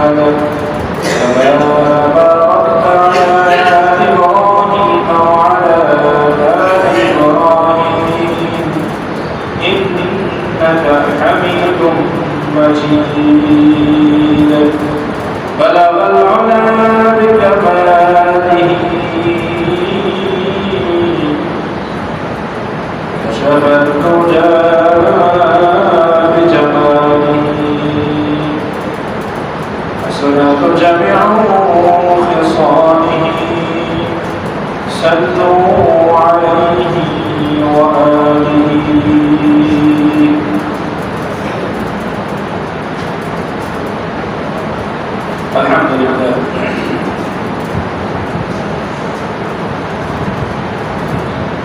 Carlo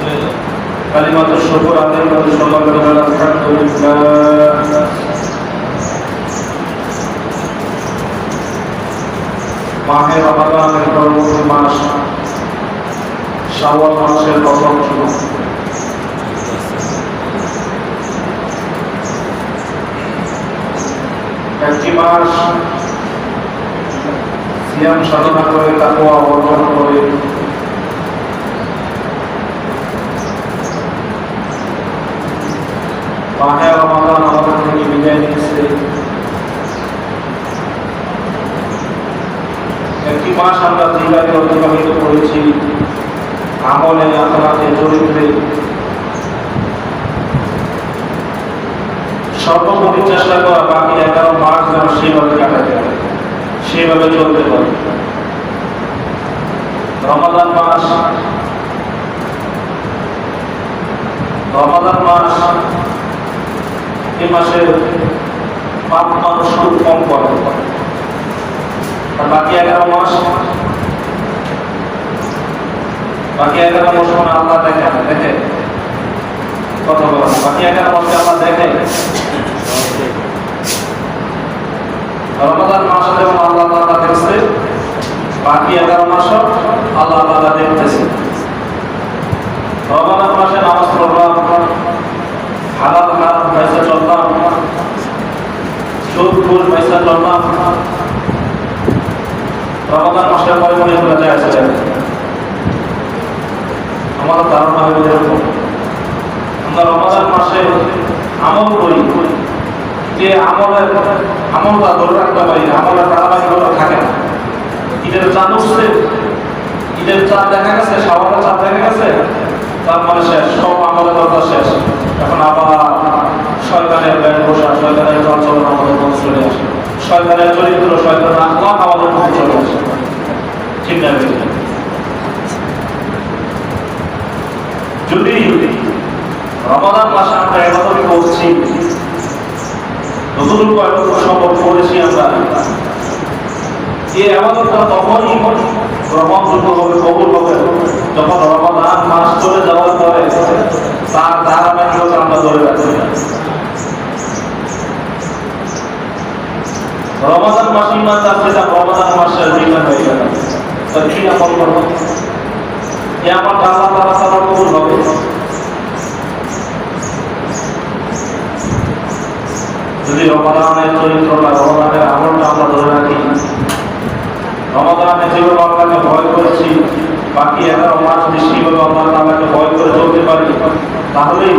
আওয়াজে কালিমাত শুকর আদায় করে সবাই বলেন আলহামদুলিল্লাহ মাহে রমাদানের পরবর্তী মাস, শাওয়াল মাসের প্রথম শুরু। একটি মাস সিয়াম সাধনা করে তাকুয়া অর্জন করে মাহে রমাদান আমাদের থেকে বিদায় নিয়েছে। একটি মাস আমরা জিল্লাকে অতিবাহিত করেছি। আমলে আখলাতে চরিত্রে সর্বোপরি চেষ্টা করা বাকি এগারো মাস যেন সেভাবে কাটাতে পারে, সেভাবে চলতে পারে। রমাদান মাস রমাদান মাস এই মাসে পাপ মানুষ কম করে আর বাকি এগারো মাস বাকি এগারো মাস মানে আল্লাহ দেখে দেখে। কথা বলেন বাকি এগারো মাসে আল্লাহ দেখে। রমাদান মাস যেমন আল্লাহ তাআলা দেখছে। বাকি এগারো মাসও আল্লাহ তাআলা দেখতেছে। রমাদান মাসে নামাজ পড়লাম হালাল, হারাম পয়সা চললাম সুদ ঘুষ পয়সা চললাম রমাদান মাসের পরে মনে করে যায় আছে আমাদের ধারণা হয়ে এরকম। আমরা রমাদান মাসে আমল করি। যে আমলের আমলটা ধরে রাখতে পারি আমলের ধারাবাহিকতা থাকে না। ঈদের চাঁদ উঠছে, ঈদের চাঁদ দেখা গেছে সাবানের চাঁদ দেখা গেছে তার মানে শেষ সব আমলের দরকার শেষ এখন আবার শয়তানের ব্যান্ড বসা শয়তানের চঞ্চলন আমাদের মধ্যে চলে আসে শয়তানের চরিত্র, শয়তানের আখলাক আমাদের মধ্যে চলে আসে। ঠিক না? যদি রমাদান মাসে আমরা এবাদত করছি যতটুকু এবাদত সম্ভব করেছি আমরা। এই আবাদতটা তখনই গ্রহণযোগ্য কবুল হবে, যখন রমাদান মাস চলে যাওয়ার পরে তার ধারাবাহিকতা আমরা ধরে রাখছি রমাদান মাস ইমান তার সেটা রমাদান মাসের জীবন হয়ে গেল তা কি আমল করব? এ আমার আল্লাহ তারা তারা কবুল হবে যদি রমাদানের চরিত্রটা, রমাদানের আমলটা আমরা ধরে রাখি, রমাদানে যেভাবে আল্লাহকে ভয় করেছি, বাকি এগারো মাস যদি সেভাবে আল্লাহ তাআলাকে ভয় করে চলতে পারি, তাহলেই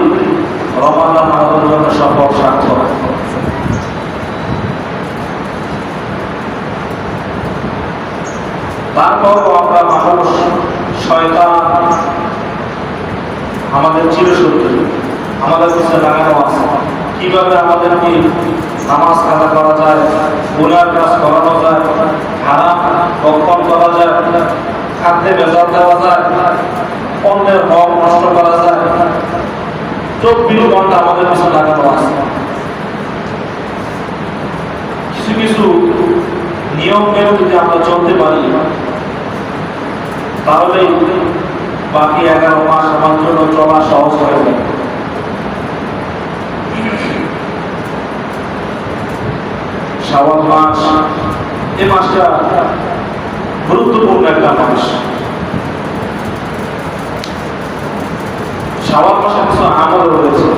রমাদান আমাদের জন্য সফল সার্থক। তারপরও আমরা মানুষ শয়তান আমাদের চিরশত্রু। আমাদের কাছে লাগানো আছে। কীভাবে আমাদেরকে নামাজ কাজা করা যায়, গুনার কাজ করানো যায়, হারাম রক্ষণ করা যায়, খাদ্যে বেজার দেওয়া যায়, অন্যের হক নষ্ট করা যায়, চব্বিশ ঘণ্টা আমাদের কাছে লাগানো আছে। কিছু কিছু নিয়ম মেনে যদি আমরা চলতে পারি তাহলে বাকি এগারো মাস আমার জন্য চলা সহজ হয়ে যাবে। শ্রাবণ মাস এই মাসটা গুরুত্বপূর্ণ একটা মাস। শ্রাবণ মাসে কিছু আমল রয়েছে।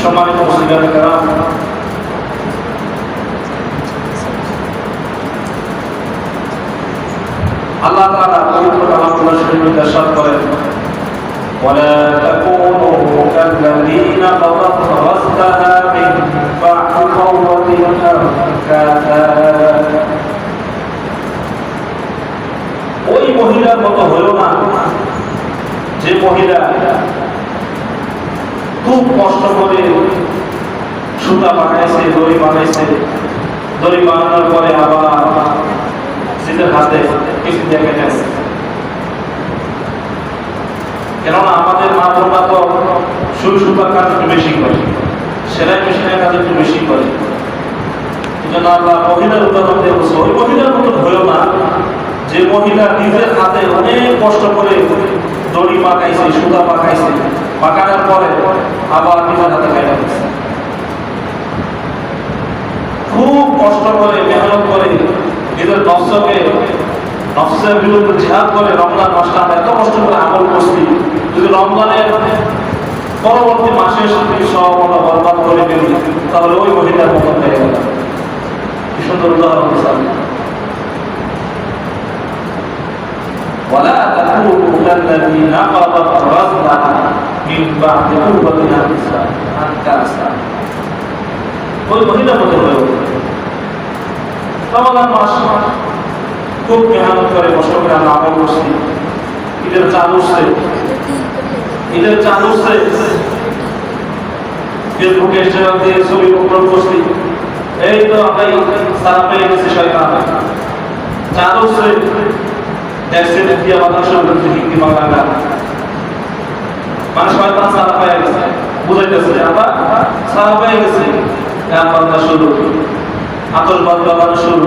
সম্মানিত মুসলিমের কারণ আল্লাহ তাআলা পবিত্র কালামুল্লাহ শরীফে ইরশাদ করেন ولا تكونوا كالذين خلقوا غزلها من بعد قوة أنكاثا ওই মহিলার মতো হলো না যে মহিলা খুব কষ্ট করে সুতা বানাইছে দড়ি বানাইছে দড়ি বানানোর পরে আবার নিজের হাতে কিছু দেখে গেছে কেননা আমাদের মা বোনরা তো সুতার কাজ একটু বেশি করে, সেলাই মেশিনের কাজ একটু বেশি করে। জন্য আল্লাহ মহিলার উদাহরণ দিয়ে ওই মহিলার মতো হয়েও না, যে মহিলা নিজের হাতে অনেক কষ্ট করে দড়ি পাকাইছে, সুতা পাকাইছে, পাকানোর পরে আবার নিজের হাতে খাইয়া খুব কষ্ট করে, মেহনত করে নিজের নফসকে নফসের বিরুদ্ধে জিহাদ করে রমজান মাসটা আমরা এত কষ্ট করে আমল করছি যদি রমজানের পরবর্তী মাসে এসে তুমি সব আমরা বরবাদ করে ফেলি তাহলে ওই মহিলার মতন হয়ে গেল কি সুন্দর উদাহরণ স্যার ولا تكونوا كالذي نقضت غزلها من بعد قوة أنكاسا ওই মহিলার মতো হয়ে উঠবে রমাদান মাস খুব মেহনত করে কষ্ট করে করছি। ঈদের উঠছে। ঈদের উঠছে। ফেসবুকে, ইনস্টাগ্রাম দিয়ে ছবি আপলোড করছি। এই তো আমরাই সারা পেয়ে গেছি শয়তান। চাঁদ উঠছে। দেখছে দেখি আমাদের সঙ্গে হিন্দি বাংলা মানে শয়তান সারা পেয়ে গেছে বুঝাইতেছে আমরা সারা পেয়ে গেছি। গান বাজনা শুরু আতসবাদ বাজানো শুরু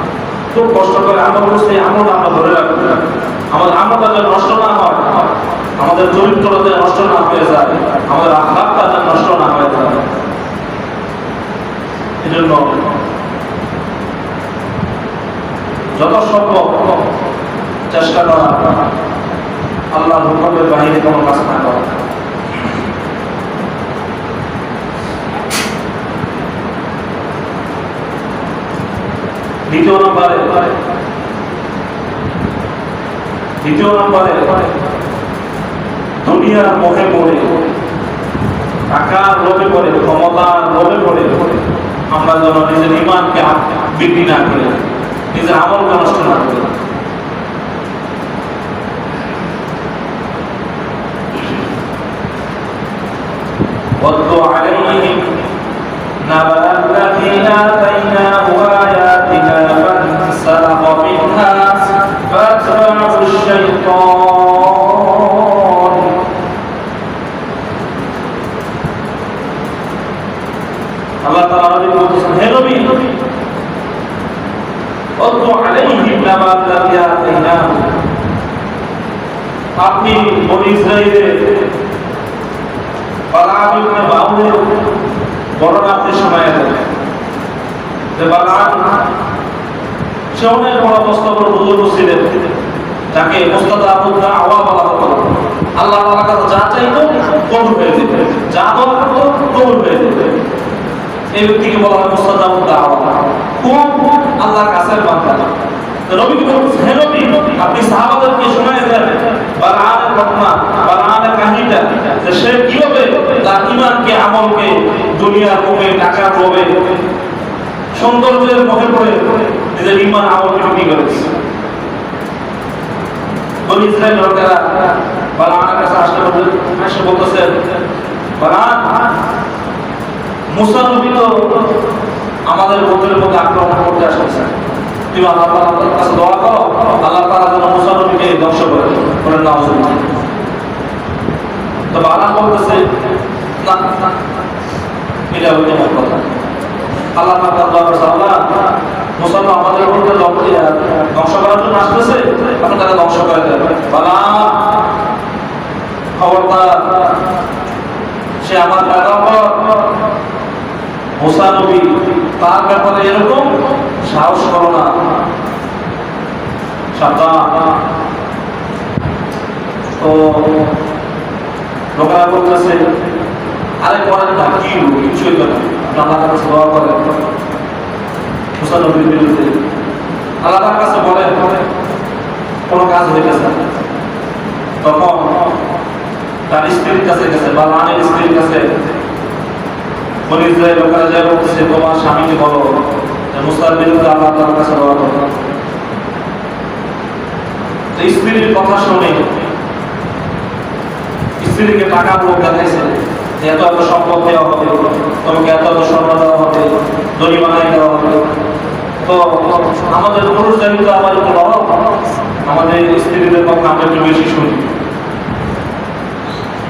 খুব কষ্ট করে আমল করছে আমল আমরা ধরে রাখব। আমাদের আমলটা যেন নষ্ট না হয়, আমাদের চরিত্রটা যেন নষ্ট না হয়ে যায়, আমাদের আঘাতটা যেন নষ্ট না হয়ে যায়। এই জন্য যত সম্ভব চেষ্টা করা আল্লাহ হুকুমের বাহিরে কোনো কাজ না করা। দ্বিতীয় নম্বরে দ্বিতীয় নম্বরে দুনিয়ার মোহে পড়ে টাকার লোভে পড়ে ক্ষমতার লোভে পড়ে আমরা যেন নিজের ইমানকে বিক্রি না করে নিজের আমলকে নষ্ট না করে واتل عليهم نبأ الذي آتيناه আল্লাহ তাআলা নবীকে আপনি বনি ইসরায়েলের বালাক ইবনে বাউলের বর্ণনাতে শোনা যে বালাক সে অনেক বড় মস্তবর বুজুর্গ ছিলেন তাকে মোস্তাদা আবুদা আওয়া বলা হতো। আল্লাহ তাআলা যা চাইতো কবুল হয়ে যেত যা বলতো কবুল হয়ে যেত এই ব্যক্তিকে বলা হয় মোস্তাদ আবুদ্দা আওয়া খুব আল্লাহর কাছের বান্দা? বলছেন হে নবী আপনি সাহাবাদেরকে শোনায় দেন বালানের ঘটনা বালানের কাহিনীটা, যে সে কীভাবে তার ইমানকে আমলকে, দুনিয়ার লোভে টাকার লোভে, সৌন্দর্যের মুখে পড়ে নিজের ইমান আমলকে বিক্রি করে দিচ্ছে বনি ইসরায়েল লোকেরা বালানের কাছে আসলে বলতে- এসে বলতেছে বালান মুসা নবী তো আমাদের গোত্রের মধ্যে আক্রমণ করতে আসতেছে। তুমি আল্লাহ তাআলার কাছে দোয়া করো আল্লাহ তাআলা যেন মুসা নবীকে ধ্বংস করে করে নাও তো বালান বলতেছে না না, এটা হইতে আমার কথা। আল্লাহ তাআলা দোয়া করছে আল্লাহ মুসা তো আমাদের মধ্যে ধ্বংস- করার জন্য আসতেছে আপনি তাকে ধ্বংস করে দেন বালা খবরদার সে আমার মুসা নবী তার ব্যাপারে এরকম সাহস করো না। তো লোকেরা বলতেছে, আরে করেন না। নবীর বিরুদ্ধে আল্লাহর কাছে বলেন, কোনো কাজ হইতেছে না। তখন তার স্ত্রীর কাছে গেছে বা রানের স্ত্রীর কাছে ইসরায়েল লোকেরা যা বলতেছে তোমার স্বামীকে বলো। যে মুসার বিরুদ্ধে আল্লাহ তার কাছে দোয়া করো স্ত্রীর কথা শুনে স্ত্রীকে টাকা লোক দেখাইছে যে এত এত সম্পদ দেওয়া হবে, তোমাকে এত এত স্বর্ণ দেওয়া হবে বানাই দেওয়া হবে। তো আমাদের পুরুষ জাতি তো আমার একটু অভাব, আমাদের স্ত্রীদের পক্ষে আমরা একটু বেশি শুনি।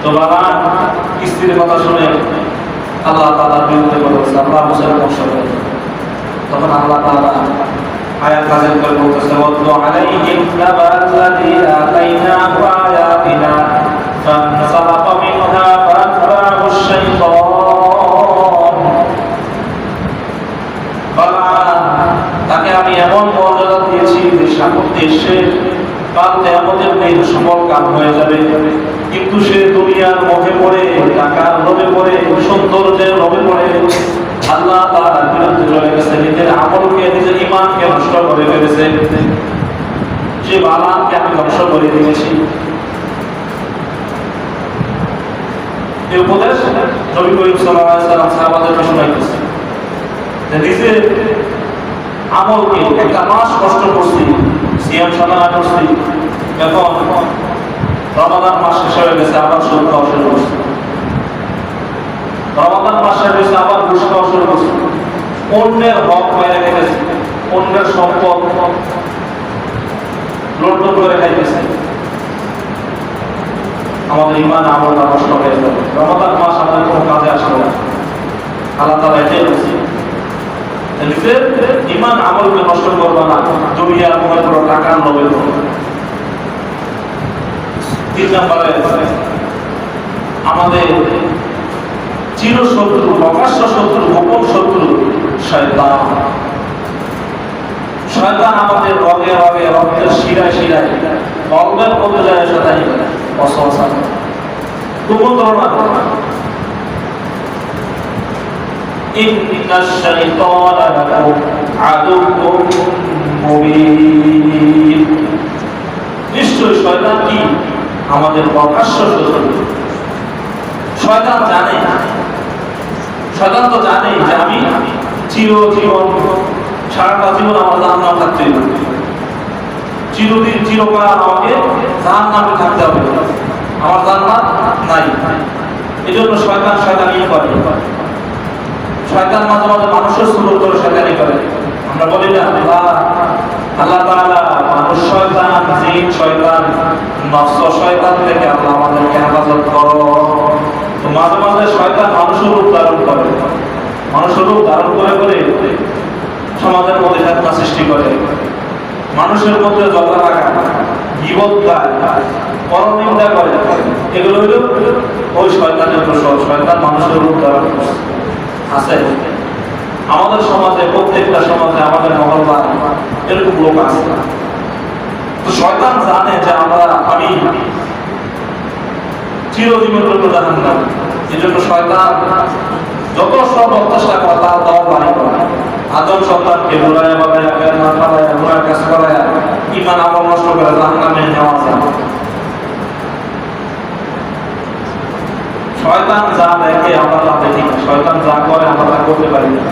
তো বাবা, স্ত্রীর কথা শুনে আল্লাহ তাআলার বিরুদ্ধে বলেছে আল্লাহ মুসার ধ্বংস তখন আল্লাহ তাআলা আয়াত নাযিল করে বলতেছে ওয়াতলু আলাইহিম নাবা আতাইনাহু আয়াতিনা মিনহা ফাআতবাহু আশ-শাইতান বালান তাকে আমি এমন মর্যাদা দিয়েছি যে সামর্থ্যে এসে কাল তেমতের দিন সফল কাম হয়ে যাবে। কিন্তু সে দুনিয়ার মোহে পড়ে টাকার লোভে পড়ে, সৌন্দর্যের লোভে পড়ে। আল্লাহ তার চলে গেছে নিজের আমলকে, নিজের ইমানকে নষ্ট করে ফেলেছে। যে বালানকে আমি ধ্বংস করে দিয়েছি। এই উপদেশ নবী করিম সাল্লাম সাহাবাদেরকে শোনাইতেছে যে আমলকে একটা মাস কষ্ট করছি, সিয়াম করছি এখন রমাদান মাস শেষ হয়ে গেছে আবার সুদ খাওয়া শুরু করছি রমাদান মাস শেষ হয়েছে আবার ঘুষ খাওয়া শুরু করছি অন্যের হক বাইরে রেখেছি অন্যের সম্পদ লন্ডন করে খাইতেছে। আমাদের ইমান আমলটা নষ্ট হয়ে যাবে। রমাদান মাস আমাদের কোনো কাজে আসবে না। আল্লাহ তালা এটাই বলছি। ইমান আমলকে নষ্ট করবা না। করো টাকার লোভে করো তিন নম্বরে আমাদের চির শত্রু প্রকাশ্য শত্রু গোপন শত্রু শয়তান শয়তান আমাদের রগে রগে রক্তের শিরায় শিরায় কলবের মধ্যে যায় শয়তান অসহসা কুমন্ত্রণা করবা إن الشيطان لكم عدو مبين নিশ্চয় শয়তান কি আমাদের প্রকাশ্য শয়তান জানে। শয়তান তো জানে যে আমি চিরজীবন, সারাটা জীবন আমার জাহান্নাম থাকতে চিরদিন, চিরকাল আমাকে জাহান্নামে থাকতে হবে। আমার জান্নাত নাই। এই জন্য শয়তান শয়তানি করে। শয়তান মাঝে মাঝে মানুষের সুযোগ করে শয়তানি করে। আল্লাহ আল্লাহ তাআলা মানুষ শয়তান, জিন শয়তান, নফস শয়তান থেকে মাঝে মাঝে শয়তান মানুষের রূপ করে। মানুষের ধারণ করে করে সমাজের মধ্যে ফেতনা সৃষ্টি করে। মানুষের মধ্যে ঝগড়া লাগা বিপদ গায় পরনিন্দা করে। এগুলো হলো ওই শয়তানের প্রসব শয়তান মানুষের রূপ ধারণ আছে? আমাদের সমাজে, প্রত্যেকটা সমাজে আমাদের মহল্লা এরকম লোক আছে। তো শয়তান জানে যে আমরা আমি চিরজীবন জানেন না। এই জন্য শয়তান যত সব তার বাড়ি করে। আদম সন্তানকে না পালায় কাজ করায় ইমান নষ্ট করে জাহান নামে নেওয়া যায়। শয়তান যা দেখে আমরা তা শয়তান যা করে, আমরা তা করতে পারি না।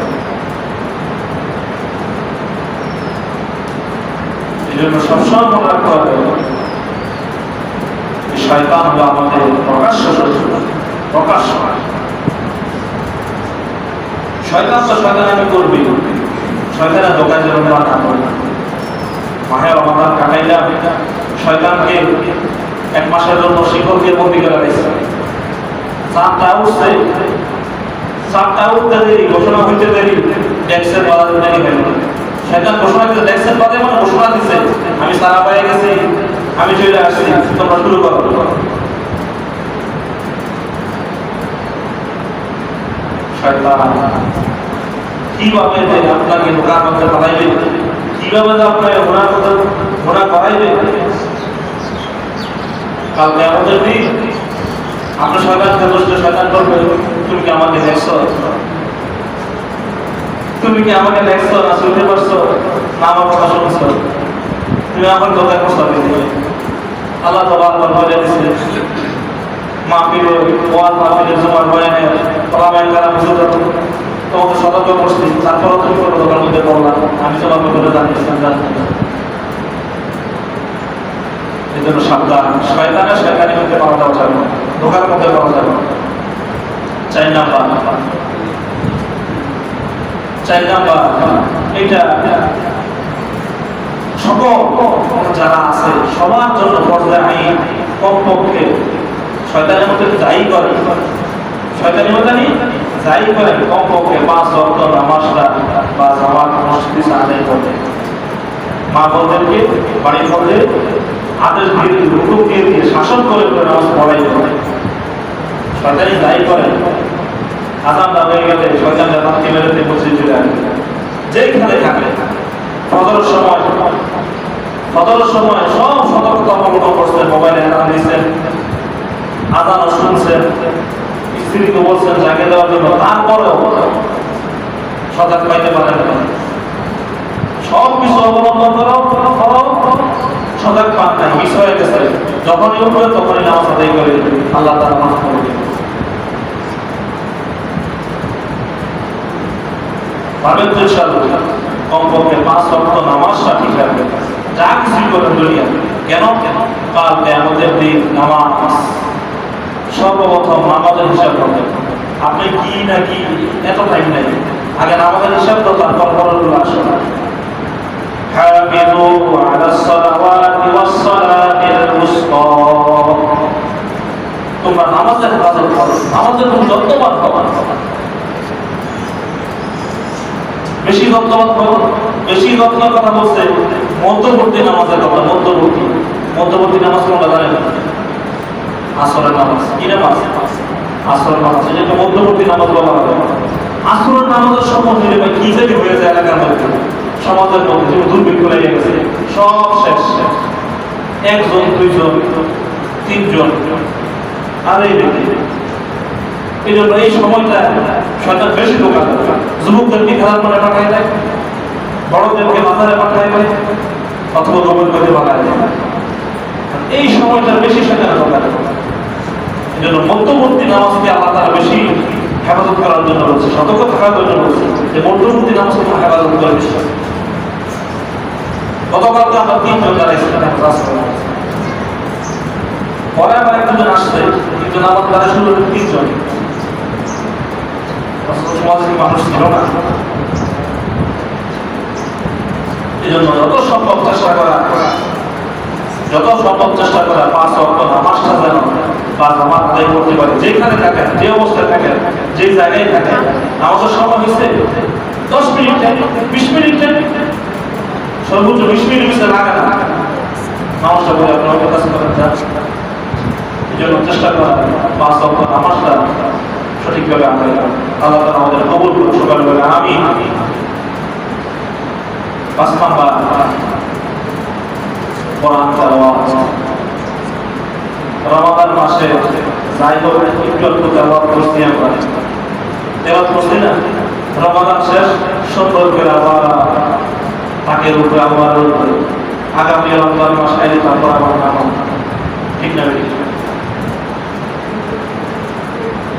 জন্য সবসময় মনে রাখতে হবে শয়তান হলো আমাদের প্রকাশ্য শত্রু, প্রকাশ্য শয়তান তো শয়তান আমি করবি শয়তানের দোকান যেন না করি মাহে রমাদান কাটাইলাম শয়তানকে এক মাসের জন্য শিক্ষককে বন্দি করে দিয়েছে। চারটা উঠছে। চারটা উঠতে দেরি, ঘোষণা হইতে দেরি, ডেক্সের বাজার দেরি হইল শয়তান ঘোষণা দিতে ডেক্সের বাদে মানে ঘোষণা দিছে। আমি সারা পায়ে গেছি, আমি চলে আসছি, তোমরা শুরু করো। কীভাবে যে আপনাকে গুণার মধ্যে বানাইবে কীভাবে যে আপনাকে গুণার মধ্যে গুণা করাইবে? কালকে আমাদের দিন, আপনার শয়তানকে বসলে শয়তান করবে, তুমি কি আমাকে দেখছ? তুমি কি আমাকে দেখছ না শুনতে পারছ? না আমার কথা শুনছো। তুমি আমার কথা কষ্ট দিতে আল্লাহ তো বারবার বলে দিচ্ছে মাহফিলে ওয়াজ মাহফিলে জমার বয়ানে ওলামায়ে কারাম হুজুর তোমাকে সতর্ক করছি তুমি কোনো দোকান মধ্যে পড়লাম আমি তোমাকে বলে জানিয়েছিলাম জানি এই জন্য সাবধান। শয়তানের শয়তানি মধ্যে পাওয়া যাওয়া যাবে। ধোকার মধ্যে পাওয়া যাবে না। চার নাম্বার এটা সকল যারা আছে, সবার জন্য পর্যায়ে আইন কমপক্ষে শয়তানের মধ্যে যাই করে শয়তানের মধ্যে নি যাই করে কমপক্ষে পাঁচ রক্ত নামাজটা বা জামাত মসজিদ আদায় করে মা বোনদেরকে বাড়ির মধ্যে আদেশ দিয়ে দিয়ে শাসন করে করে নামাজ পড়াই করে। শয়তানি যাই করে আজানটা হয়ে গেলে শয়তানটা রাত্রি মেরেতে বসে চলে আসবে যেইখানে থাকে ফজরের সময় ফজরের সময় সব সতর্কতা অবলম্বন করছেন মোবাইলে অ্যালার্ম দিচ্ছেন আজানও শুনছেন, স্ত্রীকে বলছেন জাগে দেওয়ার জন্য। তারপরেও সজাগ পাইতে পারেন না। সব কিছু অবলম্বন করো করো সজাগ পান নাই, মিস হয়ে গেছে। যখনই উঠবে তখনই নামাজ আদায় করে আল্লাহ তারা মাফ করে দিবে ভাবেন তো ইনশাআল্লাহ কমপক্ষে পাঁচ রক্ত নামাজটা ঠিক রাখবে যা কিছু করেন দুনিয়া কেন কেন কাল আমাদের দিন নামাজ সর্বপ্রথম নামাজের হিসাব করতে আপনি কি না কি এত টাইম নাই আগে নামাজের হিসাব তো তারপর পরগুলো আসবে حافظوا على الصلوات والصلاة الوسطى তোমরা নামাজের হেফাজত করো নামাজের খুব যত্নবান হওয়া বেশি করো, বেশি যত্ন কথা বলছে, মধ্যবর্তী নামাজের কথা, মধ্যবর্তী মধ্যবর্তী নামাজ কোনটা জানেন আসরের নামাজ, কি নামাজ? আসরের নামাজ যেটা মধ্যবর্তী নামাজ বলা হবে আসরের নামাজের সম্বন্ধে কি জানি হয়েছে এলাকার মধ্যে, সমাজের মধ্যে, যে দুর্ভিক্ষ লেগে গেছে, সব শেষ। একজন, দুইজন, তিনজন। আর এই সময়টা যুবকদেরকে খেলার মনে পাঠাই দেয়, বড়দেরকে বাজারে পাঠাই দেয়, অথবা গোবর করে বানায় দেয়। এই সময়টা বেশি শয়তান দোকান এই জন্য মধ্যবর্তী নামাজকে আল্লাহ তারা বেশি হেফাজত করার জন্য বলছে, সতর্ক থাকার জন্য বলছে, যে মধ্যবর্তী নামাজকে হেফাজত করে বেশি গতকালকে আমরা তিনজন যারা ইসলামে ক্লাস করলাম পরে আবার একজন আসছে কিন্তু আমার দ্বারা শুরু তিনজন। আসলে মানুষ ছিল না। এই জন্য যত সম্ভব চেষ্টা করা, যত সম্ভব চেষ্টা করা, পাঁচ অক্ট নামাজটা যেন বা নামাজ আদায় করতে পারে। যেখানে থাকেন, যে অবস্থায় থাকেন, যে জায়গায় থাকেন আমাদের সময় হচ্ছে দশ মিনিট, বিশ মিনিট, সর্বোচ্চ বিশ মিনিট বেশি লাগে না। নামাজটা বলে আপনার কাছে করেন, যান। এই জন্য চেষ্টা করা, পাঁচ অক্ট নামাজটা সঠিকভাবে আমরা আল্লাহ তালা আমাদের কবুল করুন সকাল বলে আমি পাঁচ নাম্বার কোরআন রমাদান মাসে আমরা। আগামী রমজান মাস তারপর আবার নাম ঠিক না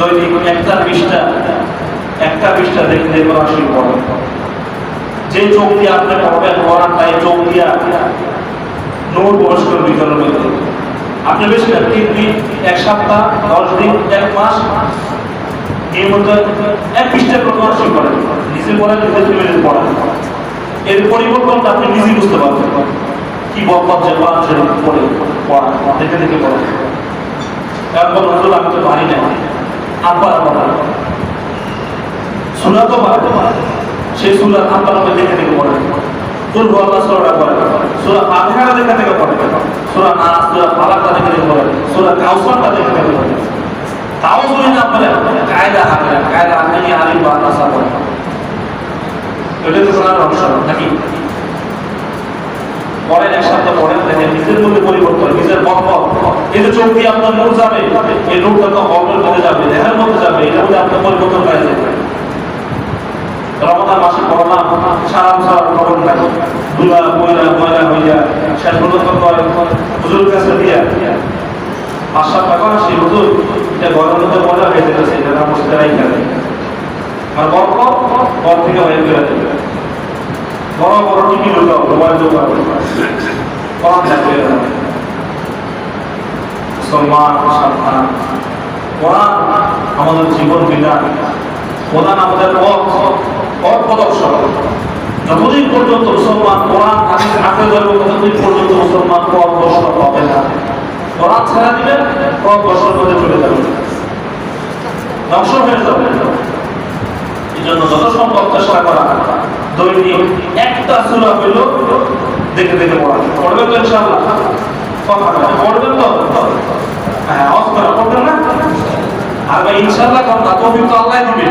দৈনিক একটা পৃষ্ঠা একটা পৃষ্ঠা দেখলে পড়াশোনা পড়ে যে চোখ দিয়ে আপনি পড়বেন পড়ান তাই চোখ দিয়া নূর পুরস্কার বিতরণ আপনি বেশি না তিন দিন, এক সপ্তাহ, দশ দিন, এক মাস নিয়মিত এক পৃষ্ঠা করে পড়াশোনা করেন নিজে পড়েন, নিজে নিজে পড়েন। এর পরিবর্তনটা আপনি নিজেই বুঝতে পারবেন। কি বকবক যে কোরআন শরীফ পড়ে, দেখে দেখে পড়ে। এরপর হুজুর আমি তো পারি না। আব্বার কথা সুরা তো পারে সেই সুরা আব্বার আমাকে দেখে দেখে পড়ে কুল আল্লাহ সুরাটা পড়ে সুরা ফাতিহাটা দেখে দেখে পড়ে সুরা নাস সুরা ফালাকটা দেখে দেখে পড়ে সুরা কাউসারটা দেখে তাও যদি না পড়ে কায়দা হাতে কায়দা হাতে নিয়ে আলিম বা নাসা পড়ে তো কোরআন অংশ নাকি? পরের এক সপ্তাহ পরের দেখেন নিজের মধ্যে পরিবর্তন নিজের মত এই চোখ দিয়ে আপনার নূর যাবে, এই নূরটা তো কর্মের মধ্যে যাবে, দেহের মধ্যে যাবে এটার মধ্যে আপনার পরিবর্তন হয়ে যাবে। রমজান মাসে করোনা সারা সারা খবর নাই দুলা ময়লা ময়লা যায় শেষ পর্যন্ত হুজুর কাছে দিয়া। আশা টাকা সেই হুজুর, এটা গরমের মধ্যে ময়লা হয়ে যেতেছে, এটা আর বরফ বর থেকে হয়ে ফেলে দেবে। আমাদের জীবন বিধান কোরআন আমাদের পথ পথ প্রদর্শন যতদিন পর্যন্ত মুসলমান কোরআন আঁকড়ে ধরবে, ততদিন পর্যন্ত মুসলমান পথ দর্শন পাবে না। কোরআন ছেড়ে দিলে পথ দর্শন করে চলে যাবে। ধ্বংস হয়ে যাবে। জন্য যত সম্ভব করা দৈনিক একটা সুরা হইল দেখে দেখে পড়া। পড়বেন তো ইনশাআল্লাহ। পড়বেন তো? হ্যাঁ অস্কার পড়বেন না? আর ভাই, ইনশাআল্লাহ কোন তা আল্লাহ দিবে।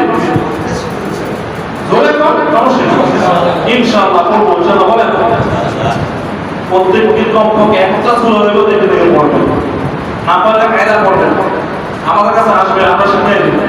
জোরে কোন সমস্যা ইনশাআল্লাহ পড়ব, ইনশাআল্লাহ প্রত্যেক দিন কমপক্ষে একটা সুরা হইল দেখে দেখে পড়বেন। না পারলে কায়দা পড়বেন। আমাদের কাছে আসবে, আমরা শিখিয়ে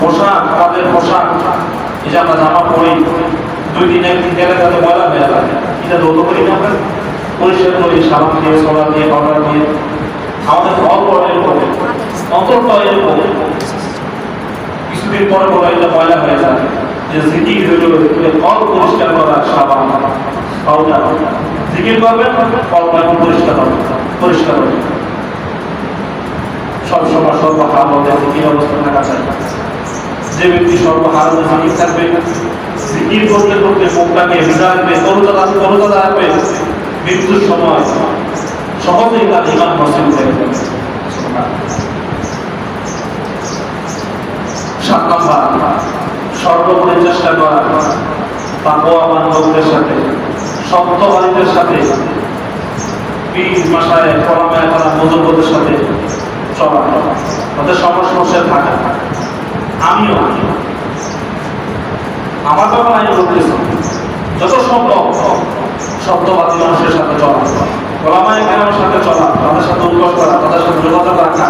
পোশাক আমাদের পোশাক এই যে আমরা জামা পরি। দুই দিন একদিন গেলে তাতে ময়লা হয়ে যায় এটা দৌড় করি না আমরা। পরিষ্কার করি, সাবান দিয়ে দিয়ে, পাউডার দিয়ে। আমাদের কিছুদিন পরে পরে এটা ময়লা হয়ে যায়। যে জিকির হইল কল পরিষ্কার করা, সাবান, পাউডার। জিকির করবেন পরিষ্কার হবে পরিষ্কার হবে। সবসময় সর্বহাল মধ্যে জিকির অবস্থা থাকা চাই যে ব্যক্তি সর্বহাল জিকির থাকবে জিকির করতে করতে মুখটাকে ভিজা রাখবে তরুতাজা তরুতাজা রাখবে মৃত্যুর সময় সহজেই তার ইমান নসিব হয়ে সাত নম্বর সর্বোপরি চেষ্টা করা লোকদের সাথে সত্যবাদীদের সাথে, পীর মাসায় সাথে চলা। তাদের সংস্পর্শে থাকা। আমিও আমার যত সম্ভব সত্যবাদী মানুষের সাথে চলা। সাথে চলা, তাদের সাথে করা, তাদের সাথে যোগাযোগ রাখা,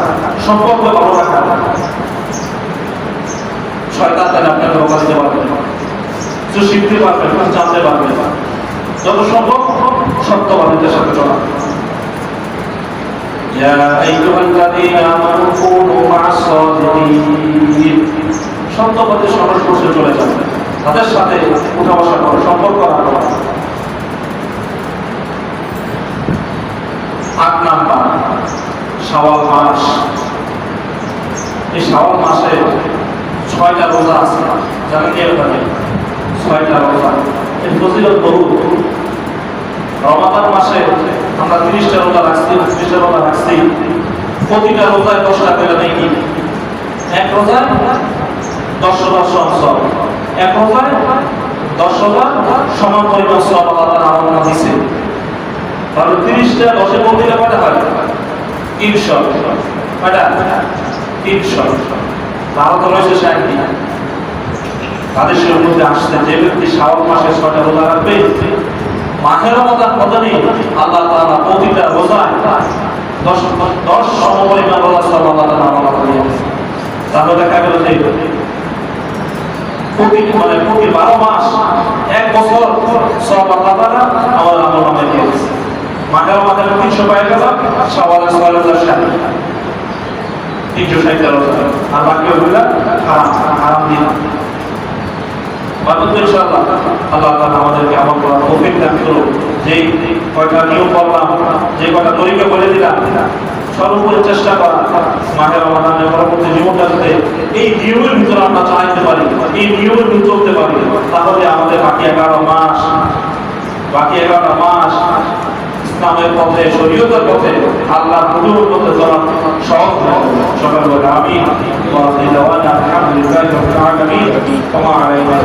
সম্পর্ক ভালো রাখা। তাহলে আপনাকে ধোকা দিতে পারবে না। শিখতে পারবেন কিছু জানতে পারবেন যত সম্ভব, সত্যবাদীদের সাথে চলা। يا أيها الذين آمنوا كونوا مع الصادقين সত্যবাদী সংস্পর্শে চলে যাবে তাদের সাথে উঠা বসা করো সম্পর্ক রাখো আট নাম্বার শাওয়াল মাস এই শাওয়াল মাসে ছয়টা রোজা আছে জানেন কি ওখানে ছয়টা রোজা এর ফজিলত বহু রমাদান মাসে আমরা তিরিশটা রোজা রাখছি তিরিশটা রোজা রাখছি। প্রতিটা রোজায় দশটা করে নেই এক রোজায় দশ হাজার সব এক রোজায় দশ হাজার সমান পরিমাণ সব তাআলা আমাদের দিছে তাহলে তিরিশটা দশে প্রতিটা কয়টা হয়? তিনশো। কয়টা? তিনশো। তাহলে তো রয়েছে ষাট দিন। তাদের মধ্যে আসছে যে ব্যক্তি শ্রাবণ মাসে ছয়টা রোজা রাখবে মাহের রমাদান মদনে, আল্লাহ তাআলা প্রতিটা রোজায় দশ দশ সমপরিমাণ রোজা তাআলা আমাকে দিয়েছে তাহলে দেখা গেল যে প্রতি মানে প্রতি বারো মাস এক বছর সব আল্লাহ তাআলা আমার আমল নামে দিয়েছে মাহের রমাদানে তিনশো পায়ে গেল সওয়ালের হাজার ষাট। তিনশো রোজা। আর বাকি ওগুলা হারাম হারাম দিন। বাকি ইনশাআল্লাহ। আল্লাহ কয়টা নিয়ম করলাম এই নিয়মের ভিতরে আমরা চালাইতে পারি, এই নিয়মের ভিতরে চলতে পারি। তাহলে আমাদের বাকি এগারো মাস, বাকি এগারো মাস ইসলামের পথে, শরীয়তের পথে আল্লাহ হুজুর পথে চলা সহজ সকল বলে আমি আলহামদুলিল্লাহি আলামিন। ওয়া ওয়া